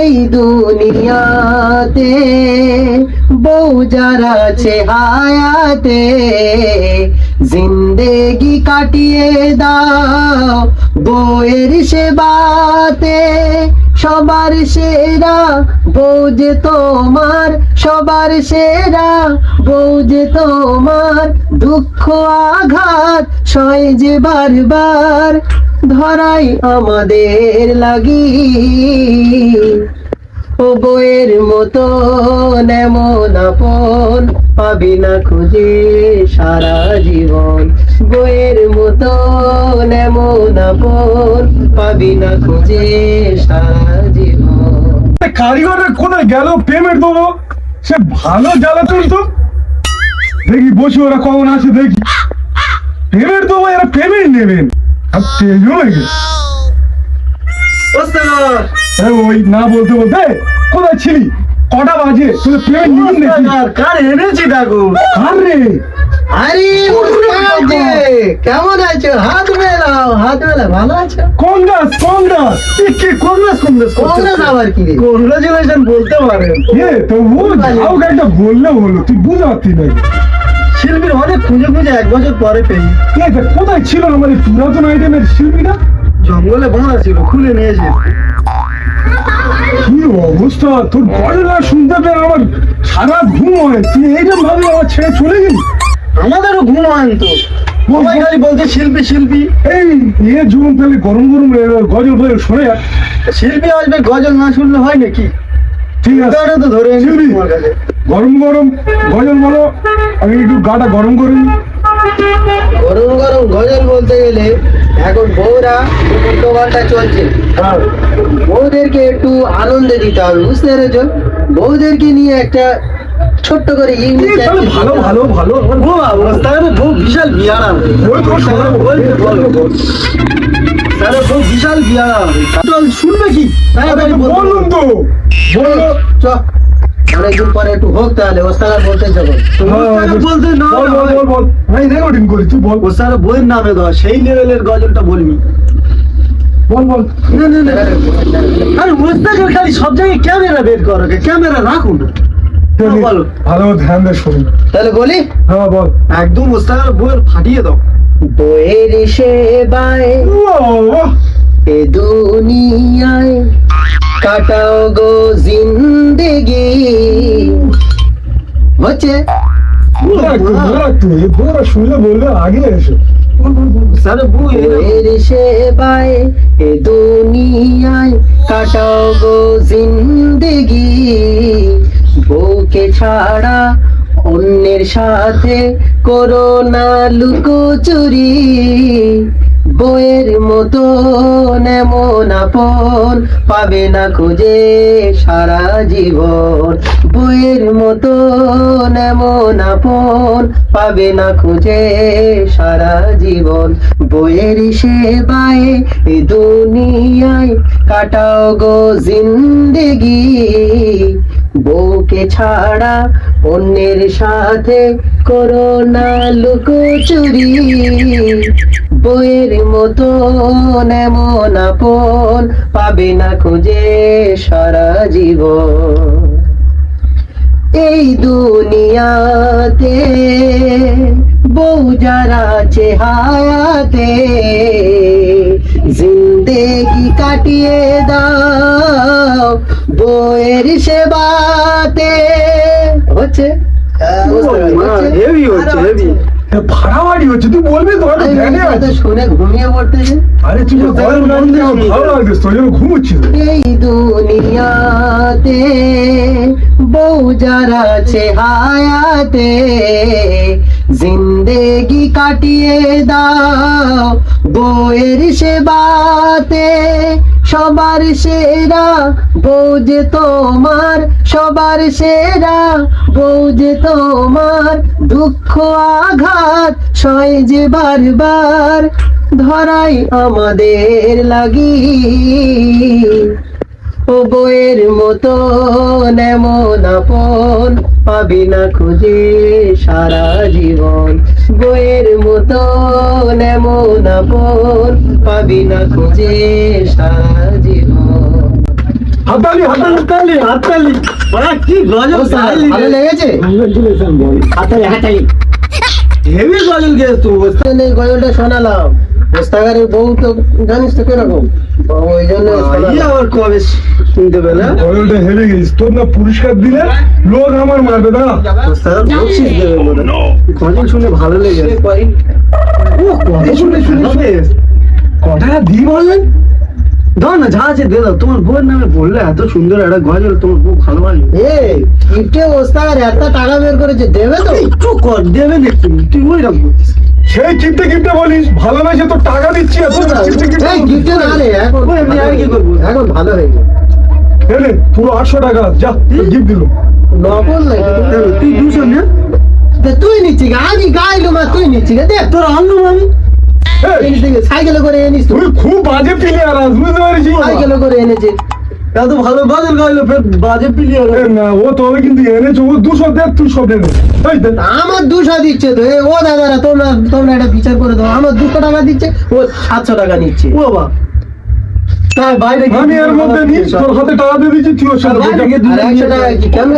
এই দুনিয়াতে বউ যারা হায়াতে, জিন্দেগি কাটিয়ে দাও বউয়ের সেবাতে। সবার সেরা বউ যে তোমার, সবার সেরা বউ যে তোমার। দুঃখ, আঘাত, সয় যে বারবার ধরাই আমাদের লাগি। ও বইয়ের মতো এমন আপন, পাবি না খুঁজে সারা জীবন। বইয়ের মতো এমন আপন, পাবি না খুঁজে সারা জীবন। কারিগরের কোথায় গেল পেমেন্ট দেবো সে ভালো জ্বালাতন তো দেখি বসে ওরা কখন আছে দেখি। পেমেন্ট দেবো এরা পেমেন্ট নেবেন। তেজ হয়ে গেছে। ওই না বলতে বলতে কোথায় ছিলি? কটা বাজে? তুই পেমেন্ট নিবি নাকি কার এনেছি দেখো? কার রে? আরে কেমন আছো? হাত মেলাও হাত মেলা ভালো আছো? কংগ্রেস কংগ্রেস। কি কংগ্রেস কংগ্রেস কংগ্রেস আবার কি কংগ্রেচুলেশন বলতে পারেন এ তো ও একটা বললে হলো। তুই বুঝাতি নাকি শিল্পীর অনেক খুঁজে খুঁজে এক বছর পরে পেয়ে। এ তা কোথায় ছিল আমাদের পুরাতন আইটেমের শিল্পীটা? জঙ্গলে বাঁধা ছিল খুলে নিয়েছে কি অবস্থা? তোর গলা শুনতে পেয়ে আমার সারা ঘুম হয়। তুই এইরকম ভাবে আমার ছেড়ে চলে গেলি? আমাদেরও ঘুম হয় তো। সবাই খালি বলছে শিল্পী শিল্পী। এই ইয়ে জুম তাহলে গরম গরম গজল ফজল শোনে শিল্পী আসবে গজল না শুনলে হয় নাকি? ঠিক আছে। তো ধরে কাছে। গরম গরম গজল বলো। আমি একটু গাটা গরম করে নিই। গরম গরম গজল বলতে গেলে এখন বউরা উল্টোপাল্টা চলছে। হ্যাঁ। বউদেরকে একটু আনন্দ দিতে হবে বুঝতে পেরেছ? বউদেরকে নিয়ে একটা ছোট্ট করে ইংলিশ তাহলে ভালো ভালো ভালো। বউ অবস্থা বউ বিশাল বিয়ারা তো, তাহলে বউ বিশাল চল শুনবে কি? তাই আমি বলুন তো। বলল চ। অনেকদিন পরে একটু হোক তাহলে ওস্তাদ বলতে যাব। বলতে না বল বল বল বল। আমি রেকর্ডিং করি তুই বল। ও বইয়ের নামে সেই লেভেলের গজলটা বলবি। বল বল। না না না আরে ওস্তাদের খালি সব জায়গায় ক্যামেরা বের করো ক্যামেরা রাখুন ভালো ধ্যান দে শুনি তাহলে বলি? হ্যাঁ বল। একদম ওস্তাদের বইয়ের ফাটিয়ে দাও। বইয়ের সেবায় এ দুনিয়ায় কাটাও গো জিন্দেগি। হচ্ছে? শুনলে বলবে আগে এসো। বইয়ের সেবায় এ দুনিয়ায় কাটাও গো জিন্দেগি। বউকে ছাড়া অন্যের সাথে করো না লুকোচুরি। বইয়ের মতো এমন আপন পাবে না খুঁজে সারা জীবন। বইয়ের মতো এমন আপন পাবে না খুঁজে সারা জীবন। বইয়ের সেবায় এ দুনিয়ায় কাটাও গো জিন্দেগি। বউকে ছাড়া অন্যের সাথে করোনা লুকোচুরি। বইয়ের মতো এমন আপন পাবে না খুঁজে সারা জীবন। এই দুনিয়াতে বউ যারা আছে হায়াতে জিন্দেগি কাটিয়ে দাও বইয়ের সেবাতে। হচ্ছে? হ্যাঁ, হচ্ছে? হেভি হচ্ছে। হেভি ভাড়া বাড়ি হচ্ছে তুই বলবি তো আমি আমি ধ্যানে কথা শুনে ঘুমিয়ে পড়তেছে আরে তুই তো গরম না দিলে আমার ভালো লাগছে তোর জন্য ঘুমোচ্ছিল এই দুনিয়াতে বউ যারা আছে হায়াতে জিন্দেগি কাটিয়ে দাও বউয়ের সেবাতে। সবার সেরা বউ যে তোমার। সবার সেরা বউ যে তোমার। দুঃখ, আঘাত সয় যে বারবার ধরাই আমাদের লাগি। ও বইয়ের মতো এমন আপন, পাবি না খুঁজে সারা জীবন। বইয়ের মতো এমন আপন পাবি না খুঁজে সারা জীবন হাতালি হাতালি হাততালি। হাততালি কি গজল ওস্তাদ, ভালো লেগেছে? কংগ্রেচুলেশন বল হাততালি হাততালি। হেভি গজল গেয়েছ তো ওস্তাদ। এই গজলটা শোনালাম। ওস্তাগারের বউ তো জানিস তো কীরকম? ওই জন্য আবার কবে শুনতে পেলে? গজলটা হেরে গেছিস। তোর না পুরস্কার দিলে লোক আমার মারবে দাঁড়া। ওস্তাদ বকশিস দেবে বলে গজল শুনে ভালো লেগেছে। ও কথা শুনে শুনে শুনে কটা দি বলেন দাও না যা আছে দিয়ে দাও। তোমার বউয়ের নামে বললে এত সুন্দর একটা গজল তোমার বউ ভালোবাসবে। এ কিপটে ওস্তাগার এত টাকা বের করেছে দেবে তো? একটু কর দেবে তুই ওই রাখব সেই কিপটে বলিস ভালোবেসে তো টাকা দিচ্ছি এত গিফটে না রে এখন এমনি আর কি করব? এখন ভালো হয়ে গেছে এলে পুরো আটশো টাকা যা গিফট দিল। নকল নাকি? তুই দুশো না। তুই নিচ্ছি গা, আমি গাইলুম আর তুই নিচ্ছি গা, দেখ। তোর আনলাম আমি এই, সাইকেলে করে এনেছিস তুই তুই খুব বাজে প্লেয়ার আস বুঝতে পারছিস সাইকেলে করে এনেছে। এত ভালো গজল গাইলো বাজে পিলিয়ে না ও তবে কিন্তু এনেছে ও দুশো দেখ তুই সব এনে আমার দুশো দিচ্ছে তো ও দাদারা তোমরা তোমরা এটা বিচার করে দাও। আমার দুশো টাকা দিচ্ছে ও সাতশো টাকা নিচ্ছে। ও বাবা। তাই বাইরে আমি এর মধ্যে নিই তোর হাতে টাকা দিয়ে দিচ্ছি তুই ওর সাথে কেমন